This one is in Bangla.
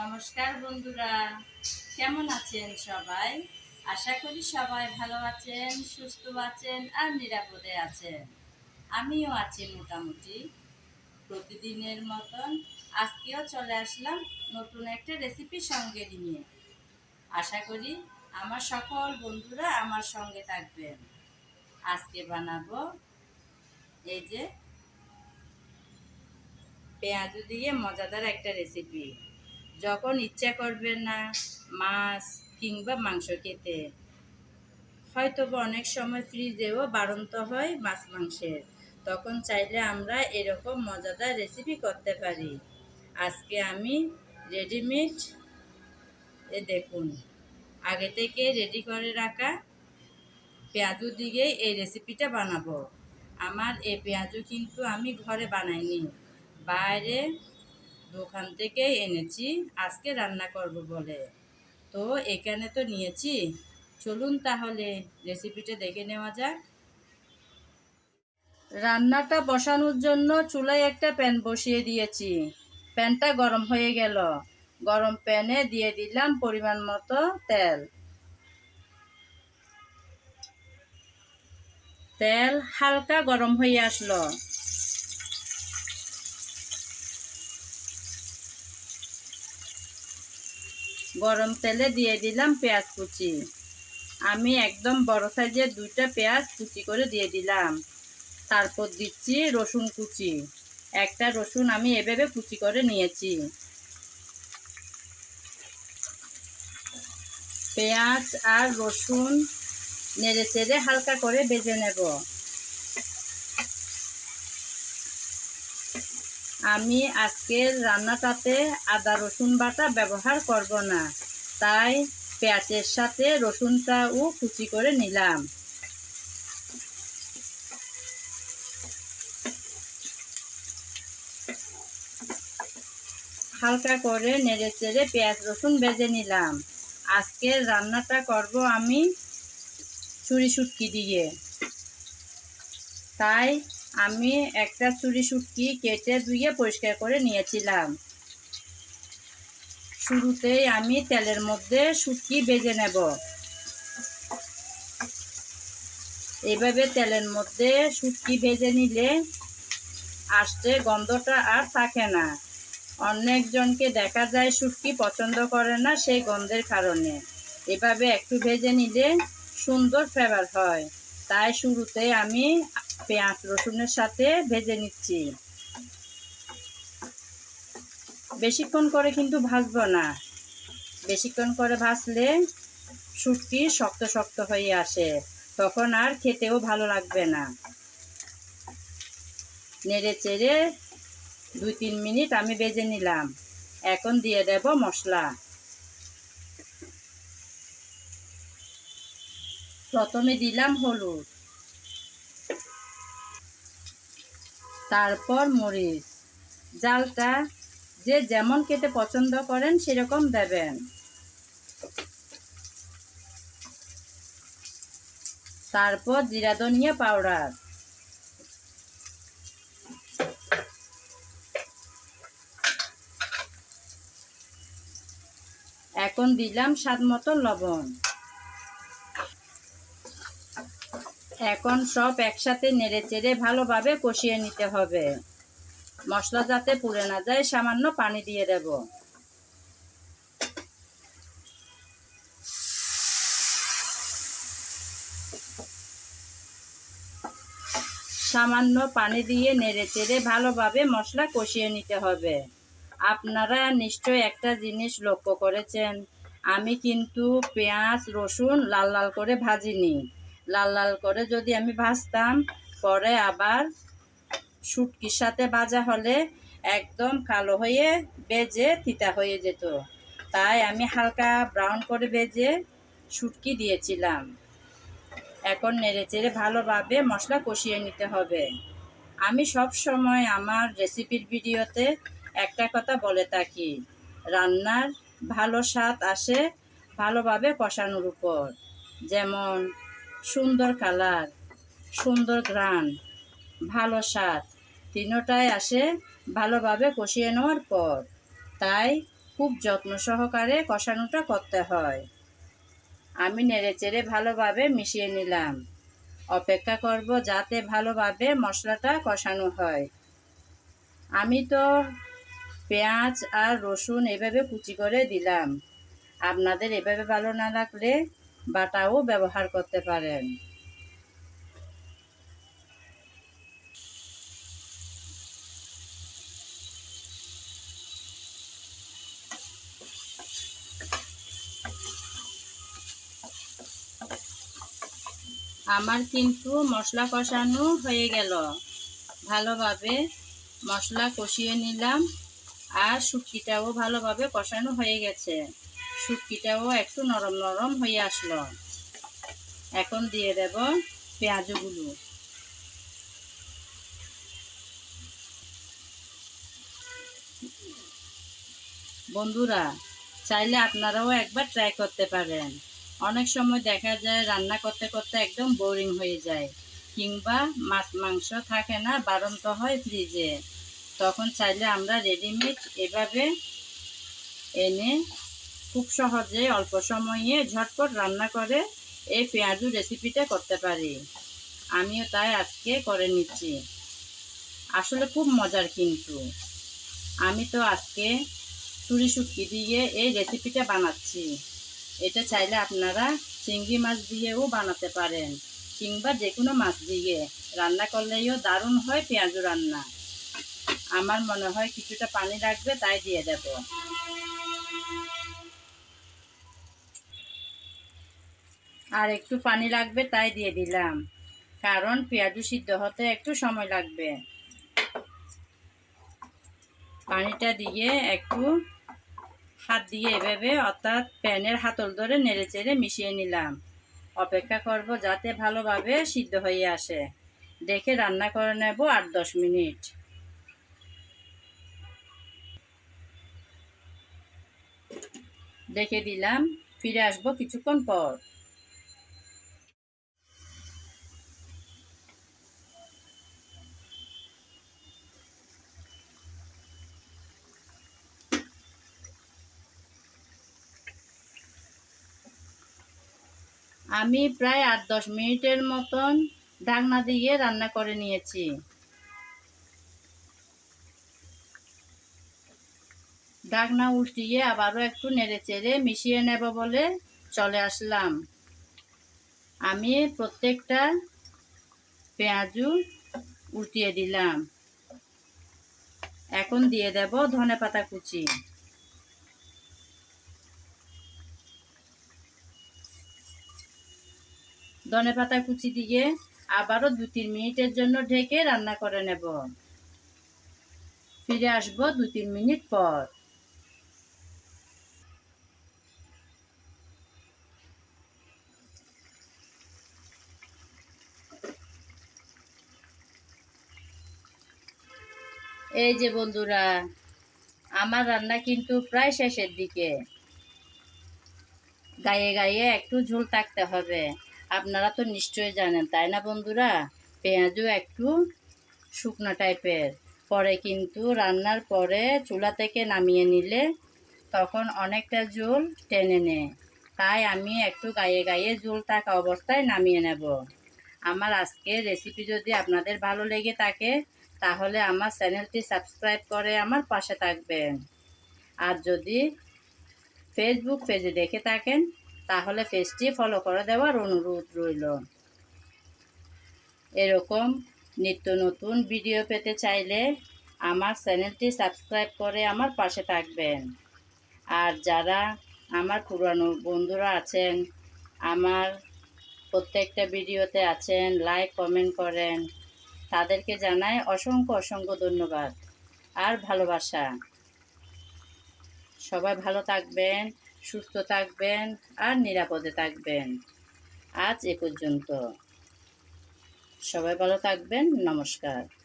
নমস্কার বন্ধুরা, কেমন আছেন সবাই? আশা করি সবাই ভালো আছেন, সুস্থ আছেন আর নিরাপদে আছেন। আমিও আছি মোটামুটি। প্রতিদিনের মতন আজকেও চলে আসলাম নতুন একটা রেসিপি সঙ্গে নিয়ে। আশা করি আমার সকল বন্ধুরা আমার সঙ্গে থাকবেন। আজকে বানাবো এই যে পেঁয়াজু দিয়ে মজাদার একটা রেসিপি যখন ইচ্ছা করবে না মাছ কিংবা মাংস খেতে হয়তো অনেক সময় ফ্রিজেও বাড়ন্ত হয় মাছ মাংসের। তখন চাইলে আমরা এরকম মজাদার রেসিপি করতে পারি। আজকে আমি রেডিমেড এ দেখুন, আগে থেকে রেডি করে রাখা পেঁয়াজু দিয়ে এই রেসিপিটা বানাবো। আমার এই পেঁয়াজু কিন্তু আমি ঘরে বানাইনি, বাইরে দোকান থেকে এনেছি, আজকে রান্না করব বলে। তো এখানে তো নিয়েছি। চলুন তাহলে রেসিপিটা দেখে নেওয়া যাক। রান্নাটা বসানোর জন্য চুলায় একটা প্যান বসিয়ে দিয়েছি। প্যানটা গরম হয়ে গেল। গরম প্যানে দিয়ে দিলাম পরিমাণ মতো তেল। তেল হালকা গরম হয়ে আসলো। গরম তেলে দিয়ে দিলাম পেঁয়াজ কুচি। আমি একদম বড় সাইজের দুইটা পেঁয়াজ কুচি করে দিয়ে দিলাম। তারপর দিচ্ছি রসুন কুচি। একটা রসুন আমি এভাবে কুচি করে নিয়েছি। পেঁয়াজ আর রসুন নেড়ে চেড়ে হালকা করে বেজে নেব। আমি আজকের রান্নাটাতে আদা, রসুন বাটা ব্যবহার করব না। তাই পেঁয়াজের সাথে রসুনটাও কুচি করে নিলাম। হালকা করে নেড়ে চেড়ে পেঁয়াজ, রসুন বেজে নিলাম। আজকের রান্নাটা করব আমি ছুরি শুটকি দিয়ে। তাই আমি একটা চুরি শুটকি কেটে ধুয়ে পরিষ্কার করে নিয়েছিলাম। শুরুতেই আমি তেলের মধ্যে শুটকি বেজে নেব। এভাবে তেলের মধ্যে শুটকি ভেজে নিলে আসতে গন্ধটা আর থাকে না। অনেকজনকে দেখা যায় শুটকি পছন্দ করে না সেই গন্ধের কারণে। এভাবে একটু ভেজে নিলে সুন্দর ফ্লেভার হয়। তাই শুরুতে আমি পেঁয়াজ রসুনের সাথে ভেজে নিচ্ছি। বেশিক্ষণ করে কিন্তু ভাজবো না। বেশিক্ষণ করে ভাজলে শুটকি শক্ত শক্ত হয়ে আসে। তখন আর খেতেও ভালো লাগবে না। নেড়ে চেড়ে দুই তিন মিনিট আমি বেজে নিলাম। এখন দিয়ে দেব মশলা। প্রথমে দিলাম হলুদ। তারপর মরিচ। জালটা যে যেমন খেতে পছন্দ করেন সেরকম দেবেন। তারপর জিরা ধনিয়া পাউডার। এখন দিলাম স্বাদ মতো লবণ। এখন সব একসাথে নেড়ে চেড়ে ভালোভাবে কষিয়ে নিতে হবে। মশলা যাতে পুড়ে না যায়, সামান্য পানি দিয়ে দেব। সামান্য পানি দিয়ে নেড়ে চেড়ে ভালোভাবে মশলা কষিয়ে নিতে হবে। আপনারা নিশ্চয় একটা জিনিস লক্ষ্য করেছেন। আমি কিন্তু পেঁয়াজ, রসুন লাল লাল করে ভাজিনি। লাল লাল করে যদি আমি ভাজতাম, পরে আবার শুটকির সাথে ভাজা হলে একদম কালো হয়ে বেজে তিতা হয়ে যেত। তাই আমি হালকা ব্রাউন করে বেজে শুটকি দিয়েছিলাম। এখন নেড়ে চেড়ে ভালোভাবে মশলা কষিয়ে নিতে হবে। আমি সব সময় আমার রেসিপির ভিডিওতে একটা কথা বলে থাকি, রান্নার ভালো স্বাদ আসে ভালোভাবে কষানোর উপর। যেমন সুন্দর কালার, সুন্দর গ্রান ভালো স্বাদ। তিনোটাই আসে ভালোভাবে কষিয়ে নেওয়ার পর, তাই খুব যত্ন সহকারে কষানোটা করতে হয়। আমি নেড়ে চেড়ে ভালোভাবে মিশিয়ে নিলাম। অপেক্ষা করব যাতে ভালোভাবে মশলাটা কষানো হয়। আমি তো পেঁয়াজ আর রসুন এভাবে কুচি করে দিলাম। আপনাদের এভাবে ভালো না লাগলে বাটাও ব্যবহার করতে পারেন। আমার কিন্তু মশলা কষানো হয়ে গেল। ভালোভাবে মশলা কষিয়ে নিলাম আর শুটকিটাও ভালোভাবে কষানো হয়ে গেছে। শুটকিটাও একটু নরম নরম হয়ে আসলো। এখন দিয়ে দেব পেঁয়াজগুলো। বন্ধুরা, চাইলে আপনারাও একবার ট্রাই করতে পারেন। অনেক সময় দেখা যায় রান্না করতে করতে একদম বোরিং হয়ে যায়, কিংবা মাছ মাংস থাকে না, বারন্ত হয় ফ্রিজে তখন চাইলে আমরা রেডিমেড এভাবে এনে খুব সহজে অল্প সময়ে ঝটপট রান্না করে এই পেঁয়াজু রেসিপিটা করতে পারি। আমিও তাই আজকে করে নিচ্ছি। আসলে খুব মজার কিন্তু। আমি তো আজকে চুরি শুটকি দিয়ে এই রেসিপিটা বানাচ্ছি। এটা চাইলে আপনারা চিংড়ি মাছ দিয়েও বানাতে পারেন, কিংবা যে কোনো মাছ দিয়ে। রান্না করলেও দারুণ হয় পেঁয়াজু রান্না। আমার মনে হয় কিছুটা পানি লাগবে তাই দিয়ে দেব। আর একটু পানি লাগবে তাই দিয়ে দিলাম। কারণ পেঁয়াজু সিদ্ধ হতে একটু সময় লাগবে। পানিটা দিয়ে একটু হাত দিয়ে এভাবে অর্থাৎ প্যানের হাতল ধরে নেড়ে চেড়ে মিশিয়ে নিলাম। অপেক্ষা করব যাতে ভালোভাবে সিদ্ধ হয়ে আসে। দেখে রান্না করে নেব আট দশ মিনিট। দেখে দিলাম, ফিরে আসব কিছুক্ষণ পর। আমি প্রায় আট দশ মিনিটের মতন ঢাকনা দিয়ে রান্না করে নিয়েছি। ঢাকনা উল্টিয়ে আবারও একটু নেড়ে চেড়ে মিশিয়ে নেব বলে চলে আসলাম। আমি প্রত্যেকটা পেঁয়াজু উল্টিয়ে দিলাম। এখন দিয়ে দেব ধনে পাতা কুচি। ধনে পাতা কুচি দিয়ে আবারও দু তিন মিনিটের জন্য ঢেকে রান্না করে নেব। ফিরে আসব দু তিন মিনিট পর। এই যে বন্ধুরা, আমার রান্না কিন্তু প্রায় শেষের দিকে। গায়ে গায়ে একটু ঝোল থাকতে হবে। আপনারা তো নিশ্চয়ই জানেন, তাই না বন্ধুরা? পেঁয়াজও একটু শুকনো টাইপের। পরে কিন্তু রান্নার পরে চুলা থেকে নামিয়ে নিলে তখন অনেকটা ঝোল টেনে নেয়। তাই আমি একটু গায়ে গায়ে ঝোল থাকা অবস্থায় নামিয়ে নেব। আমার আজকের রেসিপি যদি আপনাদের ভালো লেগে থাকে, তাহলে আমার চ্যানেলটি সাবস্ক্রাইব করে আমার পাশে থাকবেন। আর যদি ফেসবুক পেজে দেখে থাকেন তাহলে পেজটি ফলো করে দেওয়ার অনুরোধ রইল। এরকম নিত্য নতুন ভিডিও পেতে চাইলে আমার চ্যানেলটি সাবস্ক্রাইব করে আমার পাশে থাকবেন। আর যারা আমার পুরানো বন্ধুরা আছেন, আমার প্রত্যেকটা ভিডিওতে আছেন লাইক কমেন্ট করেন, তাদেরকে জানাই অসংখ্য অসংখ্য ধন্যবাদ আর ভালোবাসা। সবাই ভালো থাকবেন সুস্থ থাকবেন আর নিরাপদে থাকবেন। আজ এ পর্যন্ত। সবাই ভালো থাকবেন। নমস্কার।